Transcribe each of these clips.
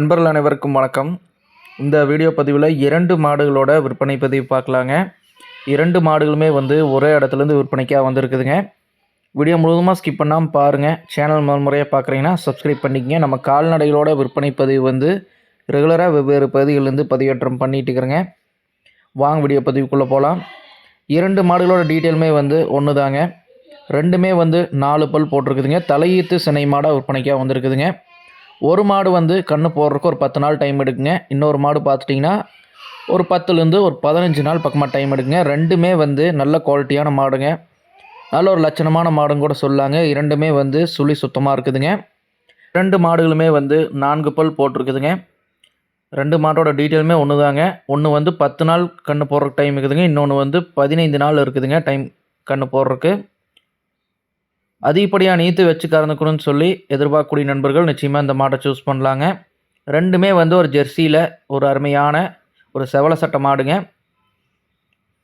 நண்பர்கள் அனைவருக்கும் வணக்கம். இந்த வீடியோ பதிவில் இரண்டு மாடுகளோட விற்பனை பதிவு பார்க்கலாங்க. இரண்டு மாடுகளுமே வந்து ஒரே இடத்துலேருந்து விற்பனைக்காக வந்திருக்குதுங்க. வீடியோ முழுவதுமாக ஸ்கிப் பண்ணாமல் பாருங்கள் சேனல் முதல் முறையாக பார்க்குறீங்கன்னா சப்ஸ்கிரைப் பண்ணிக்கங்க. நம்ம கால்நடைகளோட விற்பனை பதிவு வந்து ரெகுலராக வெவ்வேறு பகுதிகளிலேருந்து பதிவேற்றம் பண்ணிகிட்டு இருக்கிறேங்க. வாங்க வீடியோ பதிவுக்குள்ளே போகலாம் இரண்டு மாடுகளோட டீட்டெயிலுமே வந்து ஒன்று தாங்க ரெண்டுமே வந்து நாலு பல் போட்டிருக்குதுங்க. தலையீத்து சினை மாடாக விற்பனைக்காக வந்திருக்குதுங்க. ஒரு மாடு வந்து கன்று போடுறதுக்கு ஒரு பத்து நாள் டைம் எடுக்குங்க. இன்னொரு மாடு பார்த்துட்டிங்கன்னா ஒரு பத்துலேருந்து ஒரு பதினஞ்சு நாள் பக்கமாக டைம் எடுக்குங்க. ரெண்டுமே வந்து நல்ல குவாலிட்டியான மாடுங்க. நல்ல ஒரு லட்சணமான மாடுன்னு கூட சொல்லாங்க. இரண்டுமே வந்து சுழி சுத்தமாக இருக்குதுங்க. ரெண்டு மாடுகளுமே வந்து நான்கு பல் போட்டிருக்குதுங்க. ரெண்டு மாட்டோட டீட்டெயிலுமே ஒன்று தாங்க ஒன்று வந்து பத்து நாள் கன்று போடுறக்கு டைம் இருக்குதுங்க. இன்னொன்று வந்து பதினைந்து நாள் இருக்குதுங்க டைம் கன்று போடுறக்கு அதிகப்படியாக நீத்து வச்சு கறந்துக்கணும்னு சொல்லி எதிர்பார்க்கக்கூடிய நண்பர்கள் நிச்சயமாக இந்த மாட்டை சூஸ் பண்ணலாங்க. ரெண்டுமே வந்து ஒரு ஜெர்சியில் ஒரு அருமையான ஒரு செவல சட்டை மாடுங்க.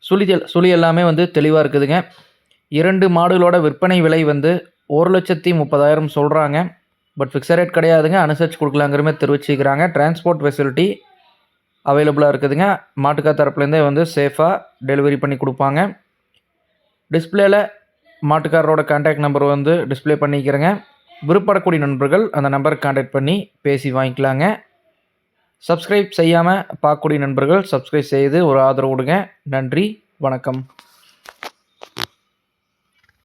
சுழி சுழி எல்லாமே வந்து தெளிவாக இருக்குதுங்க. இரண்டு மாடுகளோட விற்பனை விலை வந்து ஒரு லட்சத்தி முப்பதாயிரம் சொல்கிறாங்க பட் ஃபிக்ஸட் ரேட் கிடையாதுங்க. அனுசரித்து கொடுக்கலாங்கிறமே தெரிவிச்சுக்கிறாங்க. டிரான்ஸ்போர்ட் ஃபெசிலிட்டி அவைலபிளாக இருக்குதுங்க. மாட்டுக்கா தரப்புலேருந்தே வந்து சேஃபாக டெலிவரி பண்ணி கொடுப்பாங்க. டிஸ்பிளேல மாட்டுக்காரரோட கான்டாக்ட் நம்பர் வந்து டிஸ்ப்ளே பண்ணிக்கிறேங்க. விருப்பப்படக்கூடிய நண்பர்கள் அந்த நம்பருக்கு கான்டாக்ட் பண்ணி பேசி வாங்கிக்கலாங்க. சப்ஸ்கிரைப் செய்யாமல் பார்க்கக்கூடிய நண்பர்கள் சப்ஸ்கிரைப் செய்து ஒரு ஆதரவு கொடுங்க. நன்றி வணக்கம்.